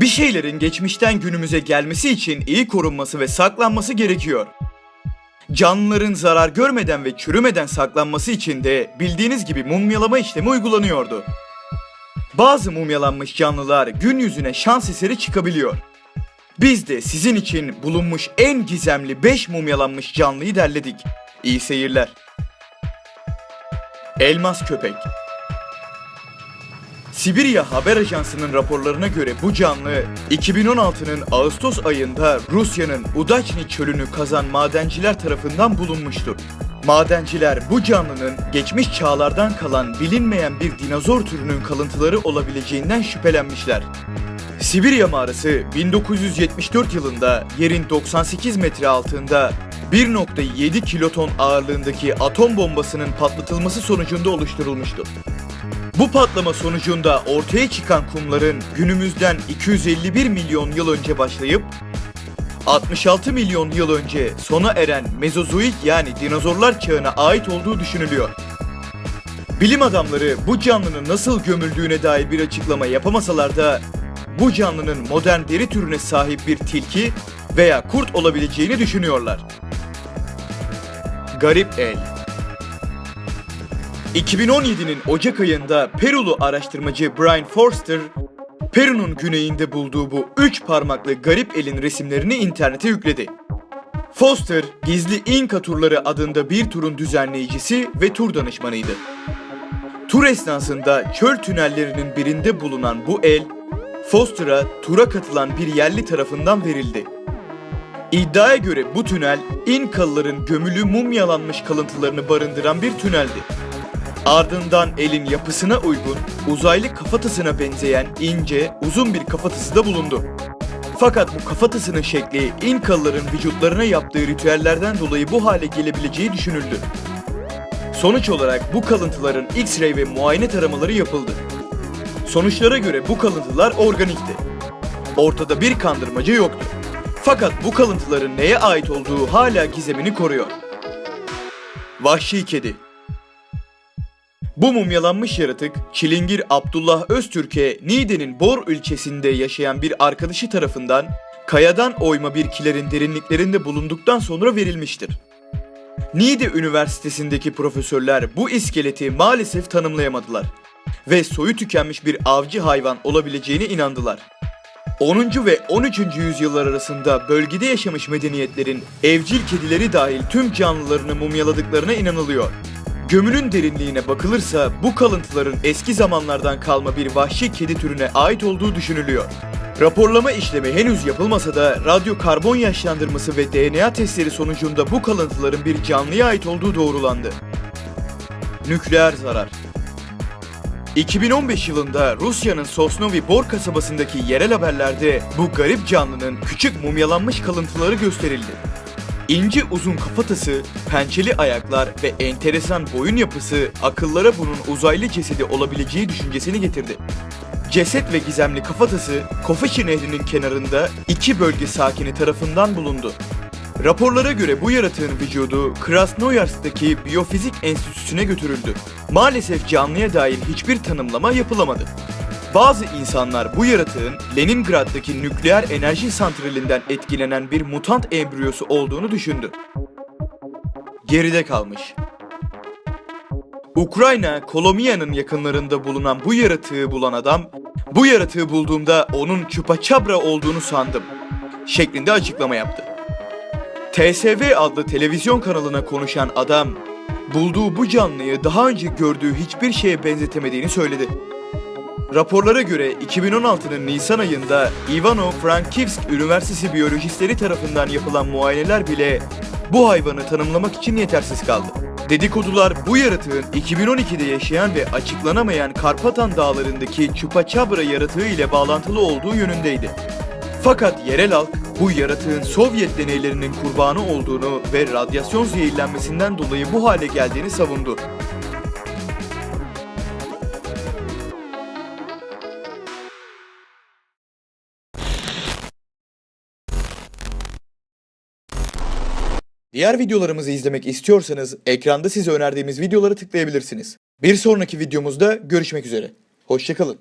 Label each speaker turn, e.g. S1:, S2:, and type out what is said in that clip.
S1: Bir şeylerin geçmişten günümüze gelmesi için iyi korunması ve saklanması gerekiyor. Canlıların zarar görmeden ve çürümeden saklanması için de bildiğiniz gibi mumyalama işlemi uygulanıyordu. Bazı mumyalanmış canlılar gün yüzüne şans eseri çıkabiliyor. Biz de sizin için bulunmuş en gizemli 5 mumyalanmış canlıyı derledik. İyi seyirler. Elmas köpek. Sibirya Haber Ajansı'nın raporlarına göre bu canlı 2016'nın Ağustos ayında Rusya'nın Udaçni çölünü kazan madenciler tarafından bulunmuştur. Madenciler bu canlının geçmiş çağlardan kalan bilinmeyen bir dinozor türünün kalıntıları olabileceğinden şüphelenmişler. Sibirya mağarası 1974 yılında yerin 98 metre altında 1.7 kiloton ağırlığındaki atom bombasının patlatılması sonucunda oluşturulmuştur. Bu patlama sonucunda ortaya çıkan kumların günümüzden 251 milyon yıl önce başlayıp 66 milyon yıl önce sona eren Mezozoik yani dinozorlar çağına ait olduğu düşünülüyor. Bilim adamları bu canlının nasıl gömüldüğüne dair bir açıklama yapamasalar da bu canlının modern deri türüne sahip bir tilki veya kurt olabileceğini düşünüyorlar. Garip El 2017'nin Ocak ayında Perulu araştırmacı Brian Forster, Peru'nun güneyinde bulduğu bu üç parmaklı garip elin resimlerini internete yükledi. Foster, Gizli İnka Turları adında bir turun düzenleyicisi ve tur danışmanıydı. Tur esnasında çöl tünellerinin birinde bulunan bu el, Foster'a tura katılan bir yerli tarafından verildi. İddiaya göre bu tünel, İnkalıların gömülü mumyalanmış kalıntılarını barındıran bir tüneldi. Ardından elin yapısına uygun, uzaylı kafatasına benzeyen ince, uzun bir kafatası da bulundu. Fakat bu kafatasının şekli İnkalıların vücutlarına yaptığı ritüellerden dolayı bu hale gelebileceği düşünüldü. Sonuç olarak bu kalıntıların X-ray ve muayene taramaları yapıldı. Sonuçlara göre bu kalıntılar organikti. Ortada bir kandırmaca yoktu. Fakat bu kalıntıların neye ait olduğu hala gizemini koruyor. Vahşi kedi bu mumyalanmış yaratık, Çilingir Abdullah Öztürk'e Niğde'nin Bor ilçesinde yaşayan bir arkadaşı tarafından kayadan oyma bir kilerin derinliklerinde bulunduktan sonra verilmiştir. Niğde Üniversitesi'ndeki profesörler bu iskeleti maalesef tanımlayamadılar ve soyu tükenmiş bir avcı hayvan olabileceğine inandılar. 10. ve 13. yüzyıllar arasında bölgede yaşamış medeniyetlerin evcil kedileri dahil tüm canlılarını mumyaladıklarına inanılıyor. Gömünün derinliğine bakılırsa bu kalıntıların eski zamanlardan kalma bir vahşi kedi türüne ait olduğu düşünülüyor. Raporlama işlemi henüz yapılmasa da radyo karbon yaşlandırması ve DNA testleri sonucunda bu kalıntıların bir canlıya ait olduğu doğrulandı. Nükleer zarar 2015 yılında Rusya'nın Sosnovi Bor kasabasındaki yerel haberlerde bu garip canlının küçük mumyalanmış kalıntıları gösterildi. İnce uzun kafatası, pençeli ayaklar ve enteresan boyun yapısı akıllara bunun uzaylı cesedi olabileceği düşüncesini getirdi. Ceset ve gizemli kafatası Kofaçi Nehri'nin kenarında iki bölge sakini tarafından bulundu. Raporlara göre bu yaratığın vücudu Krasnoyarsk'taki Biyofizik Enstitüsü'ne götürüldü. Maalesef canlıya dair hiçbir tanımlama yapılamadı. Bazı insanlar bu yaratığın Leningrad'daki nükleer enerji santralinden etkilenen bir mutant embriyosu olduğunu düşündü. Geride kalmış. Ukrayna, Kolomiya'nın yakınlarında bulunan bu yaratığı bulan adam, bu yaratığı bulduğumda onun çupaçabra olduğunu sandım şeklinde açıklama yaptı. TSV adlı televizyon kanalına konuşan adam, bulduğu bu canlıyı daha önce gördüğü hiçbir şeye benzetemediğini söyledi. Raporlara göre 2016'nın Nisan ayında Ivano-Frankivsk Üniversitesi biyolojistleri tarafından yapılan muayeneler bile bu hayvanı tanımlamak için yetersiz kaldı. Dedikodular bu yaratığın 2012'de yaşayan ve açıklanamayan Karpatan dağlarındaki Çupaçabra yaratığı ile bağlantılı olduğu yönündeydi. Fakat yerel halk bu yaratığın Sovyet deneylerinin kurbanı olduğunu ve radyasyon zehirlenmesinden dolayı bu hale geldiğini savundu. Diğer videolarımızı izlemek istiyorsanız ekranda size önerdiğimiz videoları tıklayabilirsiniz. Bir sonraki videomuzda görüşmek üzere. Hoşçakalın.